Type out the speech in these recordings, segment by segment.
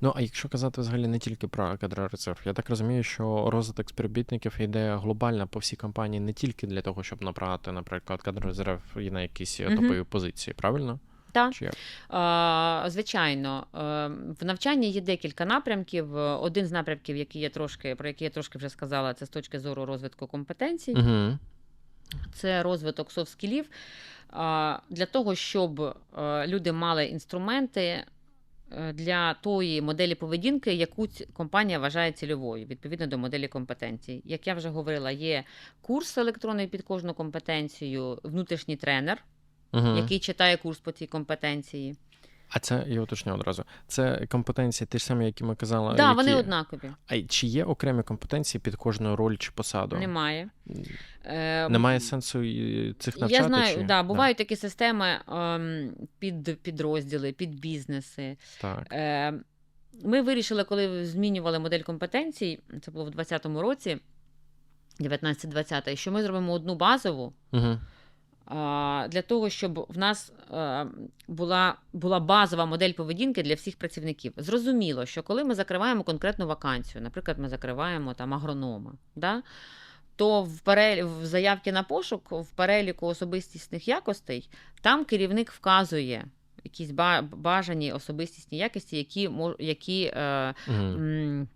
Ну, а якщо казати взагалі не тільки про кадрорезерв, я так розумію, що розвиток співробітників йде глобально по всій компанії не тільки для того, щоб направити, наприклад, кадрорезерв і на якісь Мгм. топові позиції, правильно? Так. А, Звичайно, Е, в навчанні є декілька напрямків. Один з напрямків, який я трошки, про який я трошки вже сказала, це з точки зору розвитку компетенцій. Угу. Це розвиток софт-скілів а, для того, щоб е, люди мали інструменти е, для тої моделі поведінки, яку компанія вважає цільовою, відповідно до моделі компетенцій. Як я вже говорила, є курс електронний під кожну компетенцію, внутрішній тренер, Угу. який читає курс по цій компетенції. А це я уточню одразу. Це компетенції ті ж самі, які ми казали. Так, да, які... вони однакові. А чи є окремі компетенції під кожну роль чи посаду? Немає. Е, Немає сенсу цих навчати? Я знаю, чи... да, бувають такі системи ем, під підрозділи, під бізнеси. Так. Е, Ми вирішили, коли змінювали модель компетенцій, це було в 2020 році, 19-20, що ми зробимо одну базову Угу. Для того, щоб в нас е, була, була базова модель поведінки для всіх працівників. Зрозуміло, що коли ми закриваємо конкретну вакансію, наприклад, ми закриваємо там агронома, да, то в, перелі... в заявці на пошук, в переліку особистісних якостей, там керівник вказує якісь бажані особистісні якості, які, які е, Угу.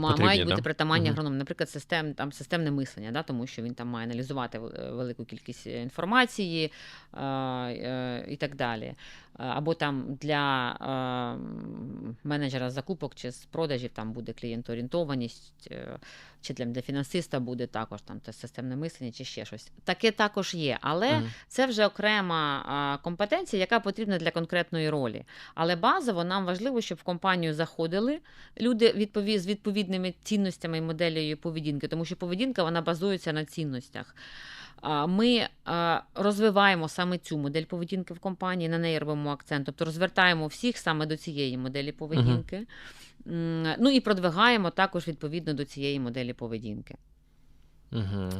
Потрібні, мають бути да? притаманні Мгм. агроному. Наприклад, систем, там, системне мислення, да, тому що він там має аналізувати велику кількість інформації е, е, і так далі. Е, Або там для е, менеджера закупок чи з продажів там буде клієнтоорієнтованість, е, чи для, для фінансиста буде також там те системне мислення, чи ще щось. Таке також є, але Мгм. це вже окрема а, компетенція, яка потрібна для конкретної ролі. Але базово нам важливо, щоб в компанію заходили люди відпові- з відповідними цінностями і моделею поведінки, тому що поведінка вона базується на цінностях. Ми розвиваємо саме цю модель поведінки в компанії, на неї робимо акцент, тобто розвертаємо всіх саме до цієї моделі поведінки. М, Ну і продвигаємо також відповідно до цієї моделі поведінки. Угу.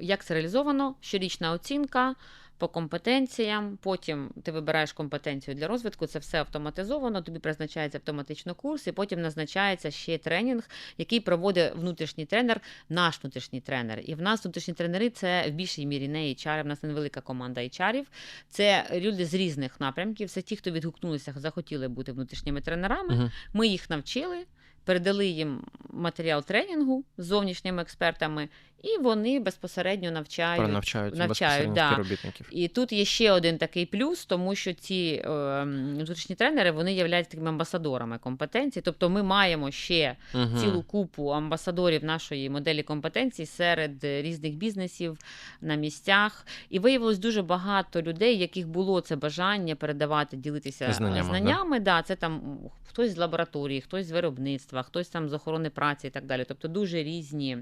Як це реалізовано? Щорічна оцінка по компетенціям. Потім ти вибираєш компетенцію для розвитку. Це все автоматизовано. Тобі призначається автоматично курс, і потім назначається ще тренінг, який проводить внутрішній тренер, наш внутрішній тренер. І в нас внутрішні тренери це в більшій мірі не HR, В нас невелика команда HR. Це люди з різних напрямків. Це ті, хто відгукнулися, захотіли бути внутрішніми тренерами. Угу. Ми їх навчили, передали їм матеріал тренінгу з зовнішніми експертами, і вони безпосередньо навчають. Навчають, навчають, да. співробітників. І тут є ще один такий плюс, тому що ці е, внутрішні тренери вони являються такими амбасадорами компетенцій. Тобто ми маємо ще Угу. цілу купу амбасадорів нашої моделі компетенцій серед різних бізнесів на місцях. І виявилось дуже багато людей, яких було це бажання передавати, ділитися Знаннями, знаннями. Да? Це там хтось з лабораторії, хтось з виробництва, хтось там з охорони праці і так далі. Тобто дуже різні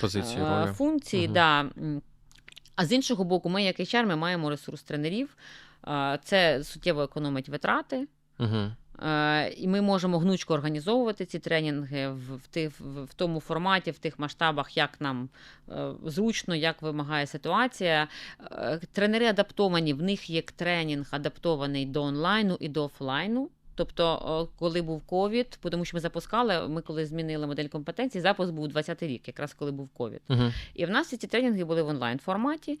Позиції, е, ролі. функції. Мгм. Да. А з іншого боку, ми, як HR, ми маємо ресурс тренерів. Е, Це суттєво економить витрати. Угу. Е, І ми можемо гнучко організовувати ці тренінги в, в, тих, в, в тому форматі, в тих масштабах, як нам е, зручно, як вимагає ситуація. Е, Тренери адаптовані, в них є тренінг адаптований до онлайну і до офлайну. Тобто, коли був ковід, тому що ми запускали, ми коли змінили модель компетенції, запуск був 20-й рік, якраз коли був ковід. Угу. І в нас всі ці тренінги були в онлайн форматі.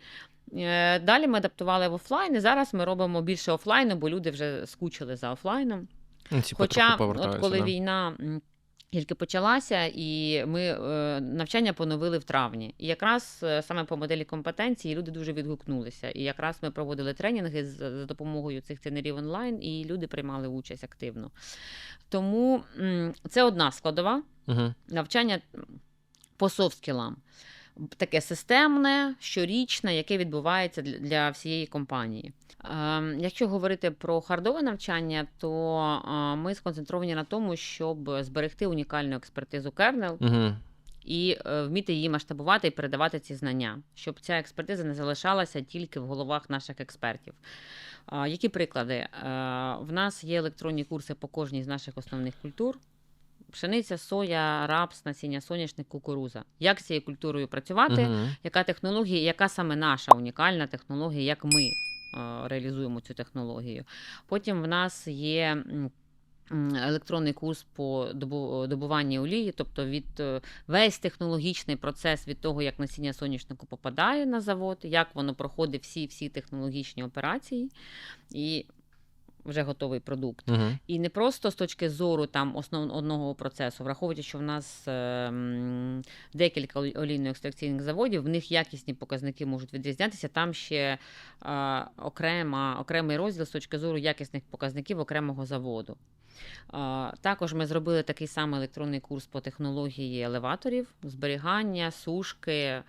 Е, Далі ми адаптували в офлайн, і зараз ми робимо більше офлайну, бо люди вже скучили за офлайном. Ці Хоча, от коли да. війна тільки почалася, і ми е, навчання поновили в травні. І якраз е, саме по моделі компетенції люди дуже відгукнулися. І якраз ми проводили тренінги з, за допомогою цих тренерів онлайн, і люди приймали участь активно. Тому це одна складова навчання по софт-скілам. Таке системне, щорічне, яке відбувається для- всієї компанії. Ем, Якщо говорити про хардове навчання, то е, ми сконцентровані на тому, щоб зберегти унікальну експертизу Kernel Угу. і е, вміти її масштабувати і передавати ці знання, щоб ця експертиза не залишалася тільки в головах наших експертів. Які приклади? Е, В нас є електронні курси по кожній з наших основних культур. Пшениця, соя, рапс, насіння соняшник, кукуруза. Як з цією культурою працювати? Угу. Яка технологія, яка саме наша унікальна технологія, як ми е, реалізуємо цю технологію? Потім в нас є електронний курс по добуванні олії, тобто від е, весь технологічний процес від того, як насіння соняшнику попадає на завод, як воно проходить всі, всі технологічні операції і вже готовий продукт. Угу. І не просто з точки зору там основ одного процесу, враховуючи, що в нас е, декілька олійно-екстракційних заводів, в них якісні показники можуть відрізнятися. Там ще е, окрема, окремий розділ з точки зору якісних показників окремого заводу. Е, Також ми зробили такий самий електронний курс по технології елеваторів, зберігання, сушки.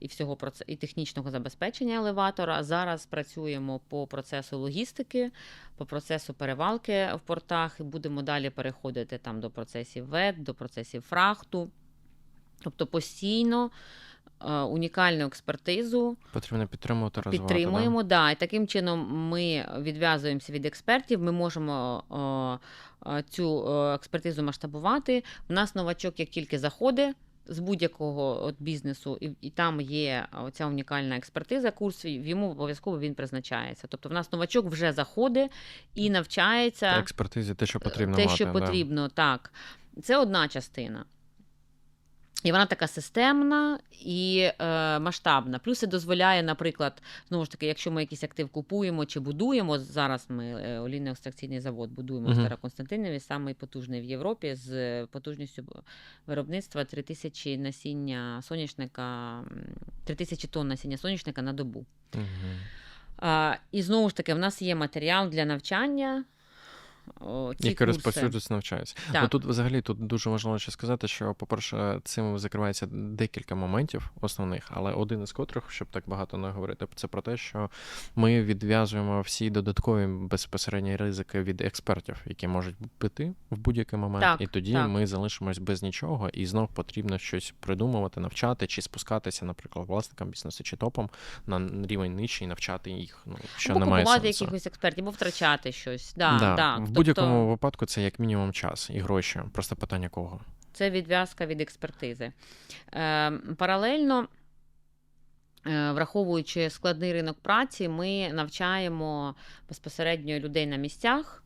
І всього і технічного забезпечення елеватора. Зараз працюємо по процесу логістики, по процесу перевалки в портах, і будемо далі переходити там до процесів ВЕД, до процесів фрахту. Тобто постійно е, унікальну експертизу Потрібно підтримувати, розвивати. підтримуємо. Да? і таким чином ми відв'язуємося від експертів. Ми можемо е, е, цю експертизу масштабувати. У нас новачок, як тільки заходить. З будь-якого от бізнесу, і, і там є оця унікальна експертиза, курс йому обов'язково він призначається. Тобто, в нас новачок вже заходить і навчається Да? Експертизі, те, що потрібно те, мати. що да. потрібно, так. Це одна частина. І вона така системна і е, масштабна. Плюс це дозволяє, наприклад, знову ж таки, якщо ми якийсь актив купуємо чи будуємо, зараз ми е, олійно-екстракційний завод будуємо в Мгм. Староконстантинові, самий потужний в Європі, з е, потужністю виробництва 3000 насіння соняшника, м, 3000 тонн насіння соняшника на добу. Мгм. А, і знову ж таки, в нас є матеріал для навчання. О, ці Які розповсюджуються, навчаються. Ну тут взагалі тут дуже важливо ще сказати, що, по-перше, цим закривається декілька моментів основних, але один із котрих, щоб так багато не говорити, це про те, що ми відв'язуємо всі додаткові безпосередні ризики від експертів, які можуть бути в будь-який момент, Так, і тоді так. ми залишимось без нічого, і знов потрібно щось придумувати, навчати чи спускатися, наприклад, власникам бізнесу чи топам на рівень нижчий і навчати їх. Ну що або немає якихось експертів, або втрачати щось. Да, да. да. Тобто будь-якому випадку це як мінімум час і гроші. Просто питання кого. Це відв'язка від експертизи. Е, паралельно, е, враховуючи складний ринок праці, ми навчаємо безпосередньо людей на місцях.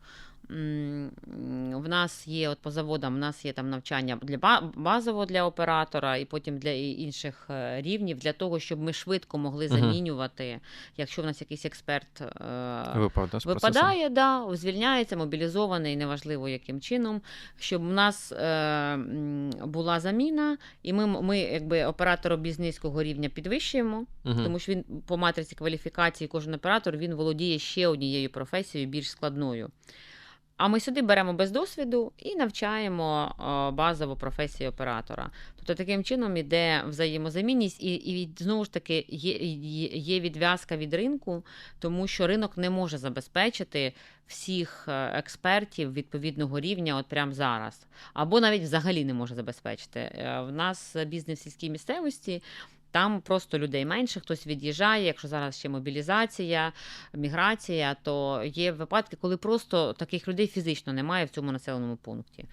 В нас є от по заводам, в нас є там навчання для ба- базово для оператора, і потім для інших е, рівнів, для того, щоб ми швидко могли замінювати, якщо в нас якийсь експерт е, Випав, да? Випадає, да, звільняється, мобілізований, неважливо яким чином, щоб у нас е, була заміна, і ми, ми якби оператора більш рівня підвищуємо, Мгм. тому що він по матриці кваліфікації кожен оператор він володіє ще однією професією, більш складною. А ми сюди беремо без досвіду і навчаємо е, базову професію оператора. Тобто таким чином іде взаємозамінність, і, і знову ж таки є, є, відв'язка від ринку, тому що ринок не може забезпечити всіх е, експертів відповідного рівня от прямо зараз, або навіть взагалі не може забезпечити. Е, В нас бізнес сільській місцевості. Там просто людей менше, хтось від'їжджає. Якщо зараз ще мобілізація, міграція, то є випадки, коли просто таких людей фізично немає в цьому населеному пункті.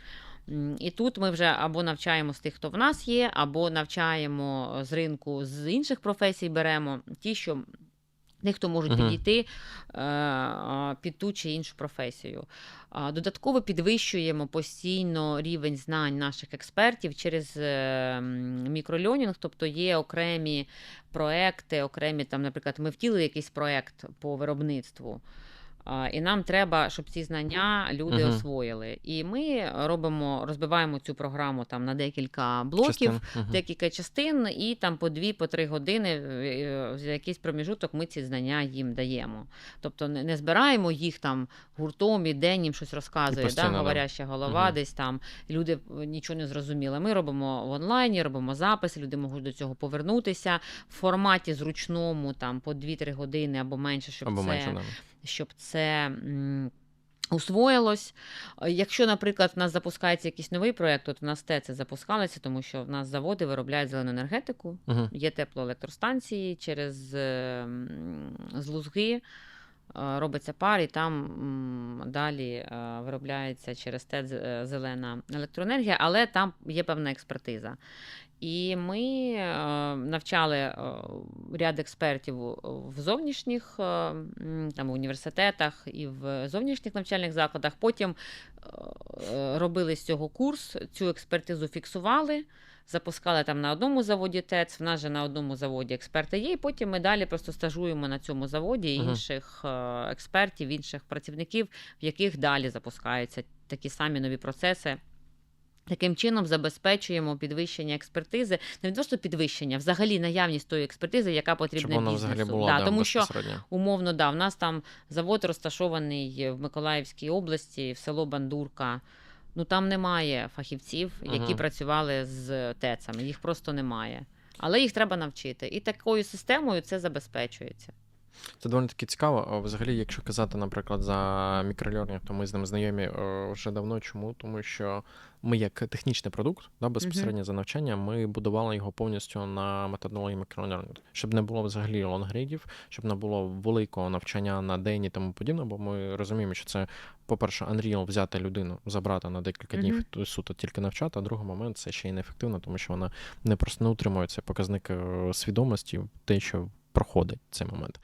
І тут ми вже або навчаємо з тих, хто в нас є, або навчаємо з ринку з інших професій, беремо ті, що тих, хто можуть -huh. підійти е, під ту чи іншу професію. Додатково підвищуємо постійно рівень знань наших експертів через е, мікрольонінг, тобто є окремі проекти, окремі там, наприклад, ми втілили якийсь проект по виробництву. А, І нам треба, щоб ці знання люди Мгм. освоїли. І ми робимо, розбиваємо цю програму там на декілька блоків, Частин. Мгм. декілька частин, і там по дві, по три години е, за якийсь проміжуток ми ці знання їм даємо. Тобто не, збираємо їх там гуртом і день їм щось розказує, да, говоряща голова, Мгм. десь там люди е, нічого не зрозуміли. Ми робимо в онлайні, робимо записи, люди можуть до цього повернутися в форматі зручному, там по 2-3 години або менше, щоб Або це менше. Щоб це. Усвоїлось. Е, Якщо, наприклад, в нас запускається якийсь новий проєкт, от в нас ТЕЦи запускалися, тому що в нас заводи виробляють зелену енергетику, Мгм. є теплоелектростанції через е, з лузги. е, Робиться пар, і там далі виробляється через ТЕЦ е, зелена електроенергія, але там є певна експертиза. І ми е, навчали е, ряд експертів в зовнішніх там, університетах і в зовнішніх навчальних закладах. Потім робили з цього курс, цю експертизу фіксували. Запускали там на одному заводі ТЕЦ, в нас же на одному заводі експерти є, і потім ми далі просто стажуємо на цьому заводі інших е, експертів, інших працівників, в яких далі запускаються такі самі нові процеси. Таким чином забезпечуємо підвищення експертизи, не просто підвищення, взагалі наявність тої експертизи, яка потрібна Щоб воно бізнесу. взагалі було да, да, тому що умовно, да, в нас там завод розташований в Миколаївській області, в село Бандурка. Ну там немає фахівців, які Мгм. працювали з ТЕЦами. Їх просто немає. Але їх треба навчити. І такою системою це забезпечується. Це доволі таки цікаво. Взагалі, якщо казати, наприклад, за мікролернінг, то ми з ним знайомі е, вже давно. Чому? Тому що ми, як технічний продукт, да, безпосередньо за навчання, ми будували його повністю на методології мікролернінгу, щоб не було взагалі лонгрейдів, щоб не було великого навчання на день і тому подібне, бо ми розуміємо, що це, по-перше, Unreal взяти людину, забрати на декілька днів то суто тільки навчати, а другий момент це ще й неефективно, тому що вона не просто не утримує цей показник е, свідомості, те, що проходить цей момент.